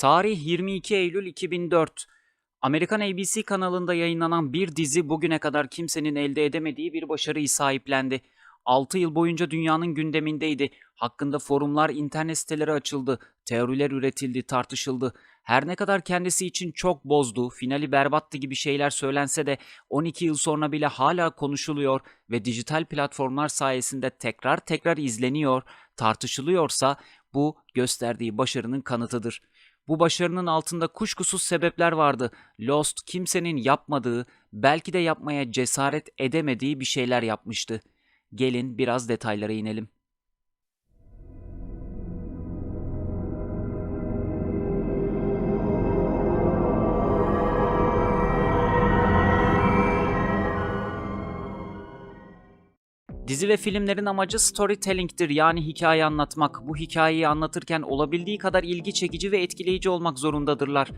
Tarih 22 Eylül 2004. Amerikan ABC kanalında yayınlanan bir dizi bugüne kadar kimsenin elde edemediği bir başarıyı sahiplendi. 6 yıl boyunca dünyanın gündemindeydi. Hakkında forumlar, internet siteleri açıldı. Teoriler üretildi, tartışıldı. Her ne kadar kendisi için çok bozdu, finali berbattı gibi şeyler söylense de 12 yıl sonra bile hala konuşuluyor ve dijital platformlar sayesinde tekrar tekrar izleniyor, tartışılıyorsa bu gösterdiği başarının kanıtıdır. Bu başarının altında kuşkusuz sebepler vardı. Lost kimsenin yapmadığı, belki de yapmaya cesaret edemediği bir şeyler yapmıştı. Gelin biraz detaylara inelim. Dizi ve filmlerin amacı storytelling'tir yani hikaye anlatmak. Bu hikayeyi anlatırken olabildiği kadar ilgi çekici ve etkileyici olmak zorundadırlar.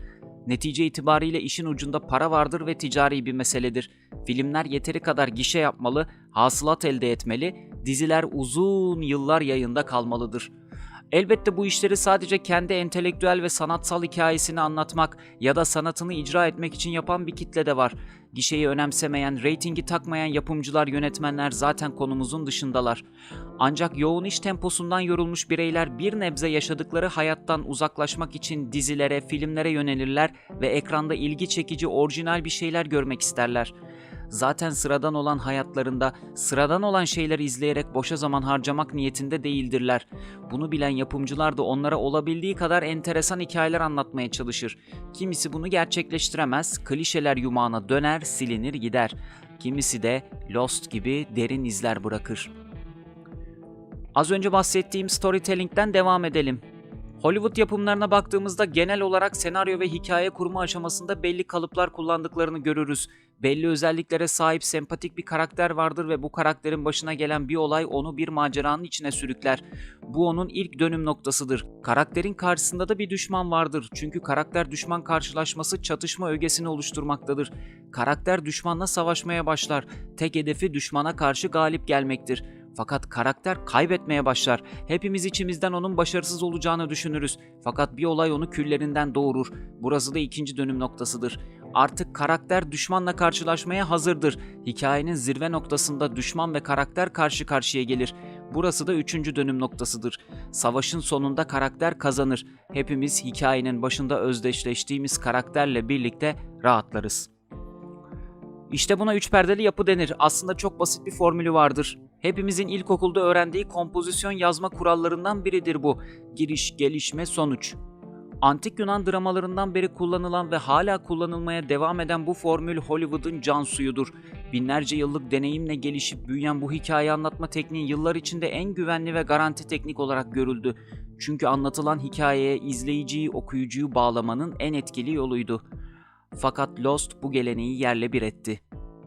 Netice itibariyle işin ucunda para vardır ve ticari bir meseledir. Filmler yeteri kadar gişe yapmalı, hasılat elde etmeli, diziler uzun yıllar yayında kalmalıdır. Elbette bu işleri sadece kendi entelektüel ve sanatsal hikayesini anlatmak ya da sanatını icra etmek için yapan bir kitle de var. Gişeyi önemsemeyen, reytingi takmayan yapımcılar, yönetmenler zaten konumuzun dışındalar. Ancak yoğun iş temposundan yorulmuş bireyler bir nebze yaşadıkları hayattan uzaklaşmak için dizilere, filmlere yönelirler ve ekranda ilgi çekici, orijinal bir şeyler görmek isterler. Zaten sıradan olan hayatlarında sıradan olan şeyleri izleyerek boşa zaman harcamak niyetinde değildirler. Bunu bilen yapımcılar da onlara olabildiği kadar enteresan hikayeler anlatmaya çalışır. Kimisi bunu gerçekleştiremez, klişeler yumağına döner, silinir gider. Kimisi de Lost gibi derin izler bırakır. Az önce bahsettiğim storytelling'den devam edelim. Hollywood yapımlarına baktığımızda genel olarak senaryo ve hikaye kurma aşamasında belli kalıplar kullandıklarını görürüz. Belli özelliklere sahip sempatik bir karakter vardır ve bu karakterin başına gelen bir olay onu bir maceranın içine sürükler. Bu onun ilk dönüm noktasıdır. Karakterin karşısında da bir düşman vardır. Çünkü karakter düşman karşılaşması çatışma ögesini oluşturmaktadır. Karakter düşmanla savaşmaya başlar. Tek hedefi düşmana karşı galip gelmektir. Fakat karakter kaybetmeye başlar. Hepimiz içimizden onun başarısız olacağını düşünürüz. Fakat bir olay onu küllerinden doğurur. Burası da ikinci dönüm noktasıdır. Artık karakter düşmanla karşılaşmaya hazırdır. Hikayenin zirve noktasında düşman ve karakter karşı karşıya gelir. Burası da üçüncü dönüm noktasıdır. Savaşın sonunda karakter kazanır. Hepimiz hikayenin başında özdeşleştiğimiz karakterle birlikte rahatlarız. İşte buna üç perdeli yapı denir. Aslında çok basit bir formülü vardır. Hepimizin ilkokulda öğrendiği kompozisyon yazma kurallarından biridir bu. Giriş, gelişme, sonuç. Antik Yunan dramalarından beri kullanılan ve hala kullanılmaya devam eden bu formül Hollywood'un can suyudur. Binlerce yıllık deneyimle gelişip büyüyen bu hikaye anlatma tekniği yıllar içinde en güvenli ve garanti teknik olarak görüldü. Çünkü anlatılan hikayeye izleyiciyi, okuyucuyu bağlamanın en etkili yoluydu. Fakat Lost bu geleneği yerle bir etti.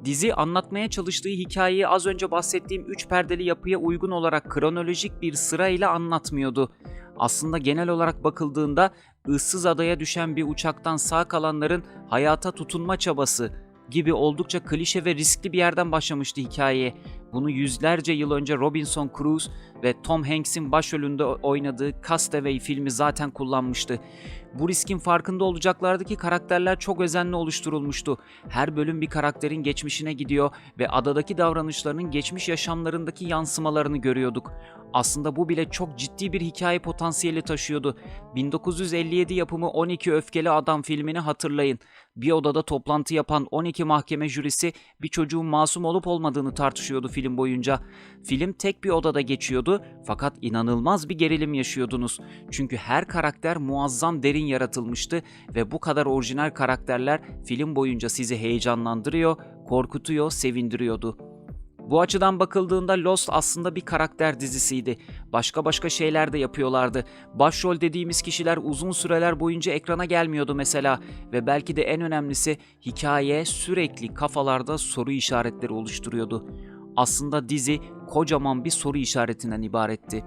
Dizi anlatmaya çalıştığı hikayeyi az önce bahsettiğim üç perdeli yapıya uygun olarak kronolojik bir sırayla anlatmıyordu. Aslında genel olarak bakıldığında ıssız adaya düşen bir uçaktan sağ kalanların hayata tutunma çabası gibi oldukça klişe ve riskli bir yerden başlamıştı hikayeye. Bunu yüzlerce yıl önce Robinson Crusoe ve Tom Hanks'in başrolünde oynadığı Castaway filmi zaten kullanmıştı. Bu riskin farkında olacaklardı ki karakterler çok özenli oluşturulmuştu. Her bölüm bir karakterin geçmişine gidiyor ve adadaki davranışlarının geçmiş yaşamlarındaki yansımalarını görüyorduk. Aslında bu bile çok ciddi bir hikaye potansiyeli taşıyordu. 1957 yapımı 12 Öfkeli Adam filmini hatırlayın. Bir odada toplantı yapan 12 mahkeme jürisi bir çocuğun masum olup olmadığını tartışıyordu film boyunca. Film tek bir odada geçiyordu fakat inanılmaz bir gerilim yaşıyordunuz. Çünkü her karakter muazzam derin yaratılmıştı ve bu kadar orijinal karakterler film boyunca sizi heyecanlandırıyor, korkutuyor, sevindiriyordu. Bu açıdan bakıldığında Lost aslında bir karakter dizisiydi. Başka başka şeyler de yapıyorlardı. Başrol dediğimiz kişiler uzun süreler boyunca ekrana gelmiyordu mesela ve belki de en önemlisi hikaye sürekli kafalarda soru işaretleri oluşturuyordu. Aslında dizi kocaman bir soru işaretinden ibaretti.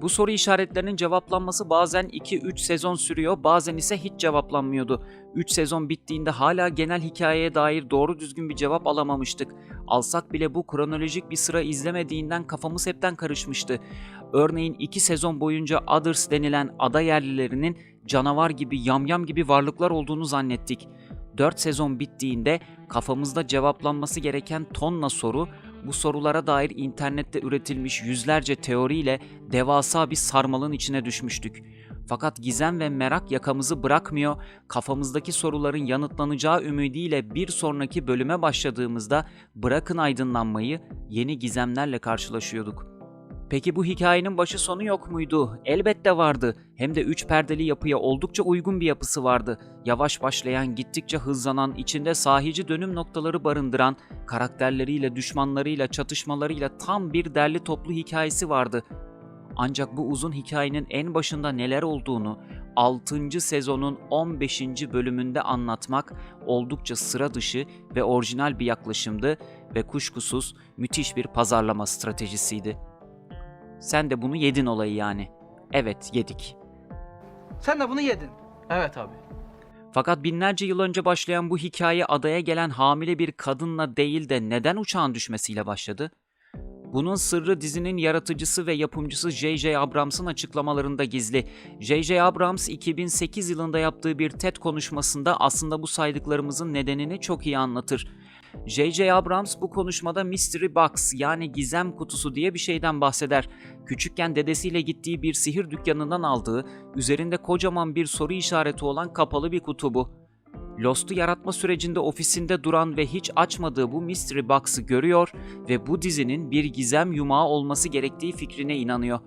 Bu soru işaretlerinin cevaplanması bazen 2-3 sezon sürüyor, bazen ise hiç cevaplanmıyordu. 3 sezon bittiğinde hala genel hikayeye dair doğru düzgün bir cevap alamamıştık. Alsak bile bu kronolojik bir sıra izlemediğinden kafamız hepten karışmıştı. Örneğin 2 sezon boyunca Others denilen ada yerlilerinin canavar gibi, yamyam gibi varlıklar olduğunu zannettik. 4 sezon bittiğinde kafamızda cevaplanması gereken tonla soru, bu sorulara dair internette üretilmiş yüzlerce teoriyle devasa bir sarmalın içine düşmüştük. Fakat gizem ve merak yakamızı bırakmıyor, kafamızdaki soruların yanıtlanacağı ümidiyle bir sonraki bölüme başladığımızda bırakın aydınlanmayı yeni gizemlerle karşılaşıyorduk. Peki bu hikayenin başı sonu yok muydu? Elbette vardı. Hem de üç perdeli yapıya oldukça uygun bir yapısı vardı. Yavaş başlayan, gittikçe hızlanan, içinde sahici dönüm noktaları barındıran, karakterleriyle, düşmanlarıyla, çatışmalarıyla tam bir derli toplu hikayesi vardı. Ancak bu uzun hikayenin en başında neler olduğunu 6. sezonun 15. bölümünde anlatmak oldukça sıra dışı ve orijinal bir yaklaşımdı ve kuşkusuz müthiş bir pazarlama stratejisiydi. Sen de bunu yedin olayı yani. Evet, yedik. Sen de bunu yedin. Evet abi. Fakat binlerce yıl önce başlayan bu hikaye adaya gelen hamile bir kadınla değil de neden uçağın düşmesiyle başladı? Bunun sırrı dizinin yaratıcısı ve yapımcısı J.J. Abrams'ın açıklamalarında gizli. J.J. Abrams 2008 yılında yaptığı bir TED konuşmasında aslında bu saydıklarımızın nedenini çok iyi anlatır. J.J. Abrams bu konuşmada Mystery Box yani gizem kutusu diye bir şeyden bahseder. Küçükken dedesiyle gittiği bir sihir dükkanından aldığı, üzerinde kocaman bir soru işareti olan kapalı bir kutu bu. Lost'u yaratma sürecinde ofisinde duran ve hiç açmadığı bu Mystery Box'ı görüyor ve bu dizinin bir gizem yumağı olması gerektiği fikrine inanıyor.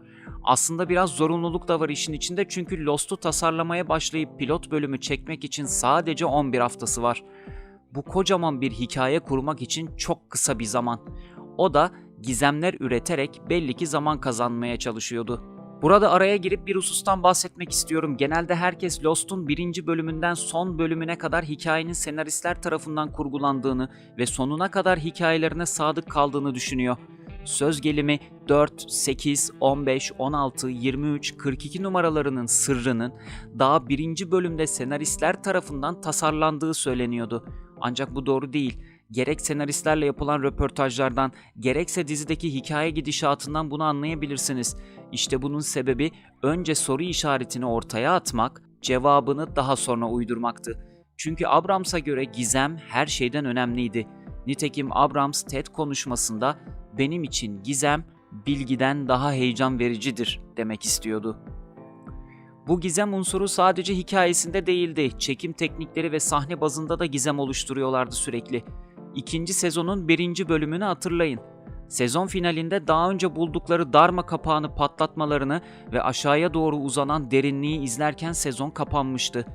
Aslında biraz zorunluluk da var işin içinde çünkü Lost'u tasarlamaya başlayıp pilot bölümü çekmek için sadece 11 haftası var. Bu kocaman bir hikaye kurmak için çok kısa bir zaman. O da gizemler üreterek belli ki zaman kazanmaya çalışıyordu. Burada araya girip bir husustan bahsetmek istiyorum. Genelde herkes Lost'un birinci bölümünden son bölümüne kadar hikayenin senaristler tarafından kurgulandığını ve sonuna kadar hikayelerine sadık kaldığını düşünüyor. Söz gelimi 4, 8, 15, 16, 23, 42 numaralarının sırrının daha birinci bölümde senaristler tarafından tasarlandığı söyleniyordu. Ancak bu doğru değil. Gerek senaristlerle yapılan röportajlardan, gerekse dizideki hikaye gidişatından bunu anlayabilirsiniz. İşte bunun sebebi önce soru işaretini ortaya atmak, cevabını daha sonra uydurmaktı. Çünkü Abrams'a göre gizem her şeyden önemliydi. Nitekim Abrams TED konuşmasında benim için gizem bilgiden daha heyecan vericidir demek istiyordu. Bu gizem unsuru sadece hikayesinde değildi. Çekim teknikleri ve sahne bazında da gizem oluşturuyorlardı sürekli. İkinci sezonun birinci bölümünü hatırlayın. Sezon finalinde daha önce buldukları darma kapağını patlatmalarını ve aşağıya doğru uzanan derinliği izlerken sezon kapanmıştı.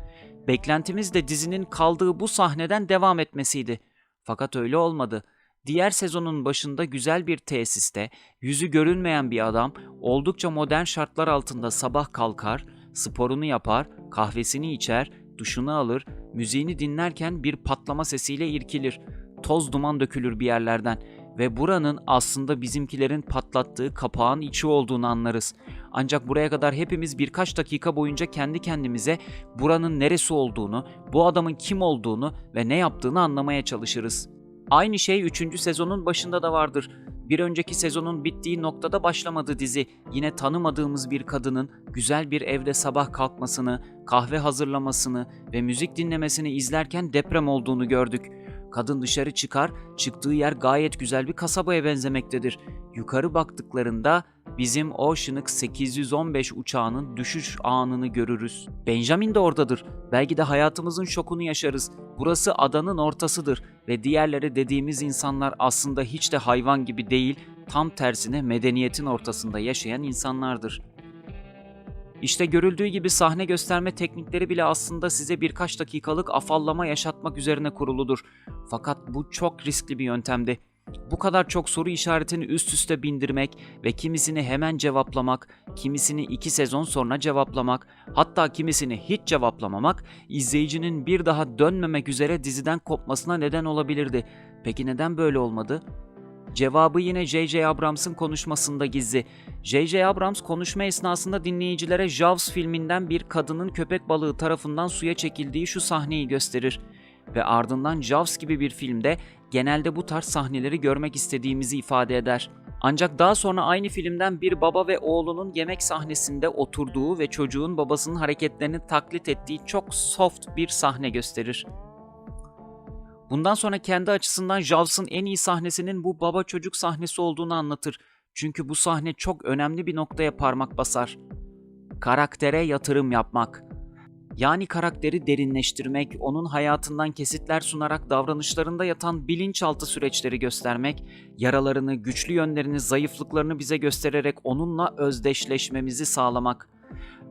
Beklentimiz de dizinin kaldığı bu sahneden devam etmesiydi. Fakat öyle olmadı. Diğer sezonun başında güzel bir tesiste, yüzü görünmeyen bir adam oldukça modern şartlar altında sabah kalkar, sporunu yapar, kahvesini içer, duşunu alır, müziğini dinlerken bir patlama sesiyle irkilir. Toz duman dökülür bir yerlerden ve buranın aslında bizimkilerin patlattığı kapağın içi olduğunu anlarız. Ancak buraya kadar hepimiz birkaç dakika boyunca kendi kendimize buranın neresi olduğunu, bu adamın kim olduğunu ve ne yaptığını anlamaya çalışırız. Aynı şey 3. sezonun başında da vardır. Bir önceki sezonun bittiği noktada başlamadı dizi. Yine tanımadığımız bir kadının güzel bir evde sabah kalkmasını, kahve hazırlamasını ve müzik dinlemesini izlerken deprem olduğunu gördük. Kadın dışarı çıkar, çıktığı yer gayet güzel bir kasabaya benzemektedir. Yukarı baktıklarında bizim Oceanic 815 uçağının düşüş anını görürüz. Benjamin de oradadır. Belki de hayatımızın şokunu yaşarız. Burası adanın ortasıdır ve diğerleri dediğimiz insanlar aslında hiç de hayvan gibi değil, tam tersine medeniyetin ortasında yaşayan insanlardır. İşte görüldüğü gibi sahne gösterme teknikleri bile aslında size birkaç dakikalık afallama yaşatmak üzerine kuruludur. Fakat bu çok riskli bir yöntemdi. Bu kadar çok soru işaretini üst üste bindirmek ve kimisini hemen cevaplamak, kimisini iki sezon sonra cevaplamak, hatta kimisini hiç cevaplamamak, izleyicinin bir daha dönmemek üzere diziden kopmasına neden olabilirdi. Peki neden böyle olmadı? Cevabı yine J.J. Abrams'ın konuşmasında gizli. J.J. Abrams konuşma esnasında dinleyicilere Jaws filminden bir kadının köpek balığı tarafından suya çekildiği şu sahneyi gösterir. Ve ardından Jaws gibi bir filmde genelde bu tarz sahneleri görmek istediğimizi ifade eder. Ancak daha sonra aynı filmden bir baba ve oğlunun yemek sahnesinde oturduğu ve çocuğun babasının hareketlerini taklit ettiği çok soft bir sahne gösterir. Bundan sonra kendi açısından Jaws'ın en iyi sahnesinin bu baba çocuk sahnesi olduğunu anlatır. Çünkü bu sahne çok önemli bir noktaya parmak basar. Karaktere yatırım yapmak. Yani karakteri derinleştirmek, onun hayatından kesitler sunarak davranışlarında yatan bilinçaltı süreçleri göstermek, yaralarını, güçlü yönlerini, zayıflıklarını bize göstererek onunla özdeşleşmemizi sağlamak.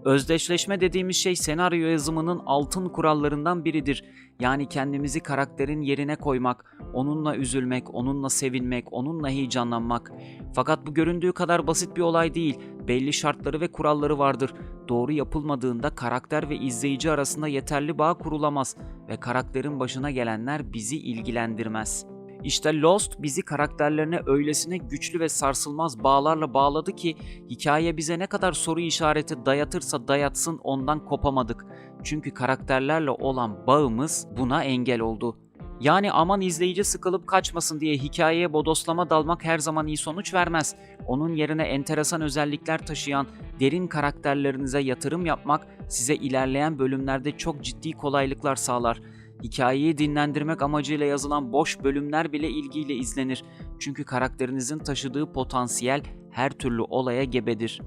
Özdeşleşme dediğimiz şey senaryo yazımının altın kurallarından biridir. Yani kendimizi karakterin yerine koymak, onunla üzülmek, onunla sevinmek, onunla heyecanlanmak. Fakat bu göründüğü kadar basit bir olay değil. Belli şartları ve kuralları vardır. Doğru yapılmadığında karakter ve izleyici arasında yeterli bağ kurulamaz ve karakterin başına gelenler bizi ilgilendirmez. İşte Lost bizi karakterlerine öylesine güçlü ve sarsılmaz bağlarla bağladı ki hikaye bize ne kadar soru işareti dayatırsa dayatsın ondan kopamadık. Çünkü karakterlerle olan bağımız buna engel oldu. Yani aman izleyici sıkılıp kaçmasın diye hikayeye bodoslama dalmak her zaman iyi sonuç vermez. Onun yerine enteresan özellikler taşıyan derin karakterlerinize yatırım yapmak size ilerleyen bölümlerde çok ciddi kolaylıklar sağlar. Hikayeyi dinlendirmek amacıyla yazılan boş bölümler bile ilgiyle izlenir. Çünkü karakterinizin taşıdığı potansiyel her türlü olaya gebedir.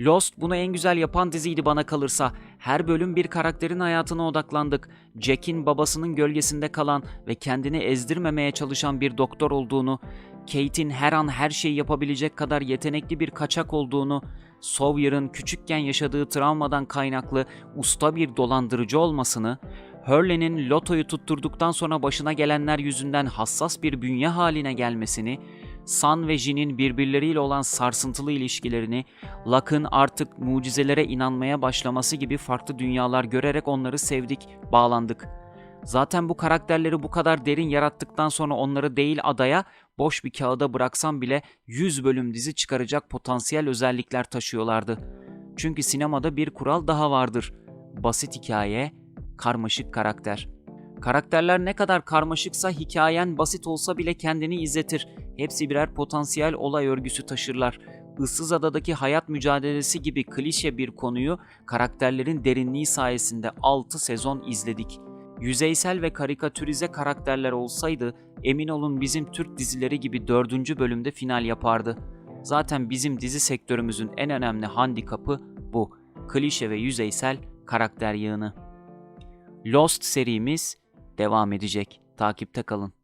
Lost bunu en güzel yapan diziydi bana kalırsa. Her bölüm bir karakterin hayatına odaklandık. Jack'in babasının gölgesinde kalan ve kendini ezdirmemeye çalışan bir doktor olduğunu, Kate'in her an her şeyi yapabilecek kadar yetenekli bir kaçak olduğunu, Sawyer'ın küçükken yaşadığı travmadan kaynaklı usta bir dolandırıcı olmasını, Hurley'nin lotoyu tutturduktan sonra başına gelenler yüzünden hassas bir bünye haline gelmesini, San ve Jin'in birbirleriyle olan sarsıntılı ilişkilerini, Luck'ın artık mucizelere inanmaya başlaması gibi farklı dünyalar görerek onları sevdik, bağlandık. Zaten bu karakterleri bu kadar derin yarattıktan sonra onları değil adaya, boş bir kağıda bıraksam bile 100 bölüm dizi çıkaracak potansiyel özellikler taşıyorlardı. Çünkü sinemada bir kural daha vardır. Basit hikaye, karmaşık karakter. Karakterler ne kadar karmaşıksa hikayen basit olsa bile kendini izletir. Hepsi birer potansiyel olay örgüsü taşırlar. Issız Adadaki hayat mücadelesi gibi klişe bir konuyu karakterlerin derinliği sayesinde 6 sezon izledik. Yüzeysel ve karikatürize karakterler olsaydı emin olun bizim Türk dizileri gibi 4. bölümde final yapardı. Zaten bizim dizi sektörümüzün en önemli handikapı bu. Klişe ve yüzeysel karakter yığını. Lost serimiz devam edecek. Takipte kalın.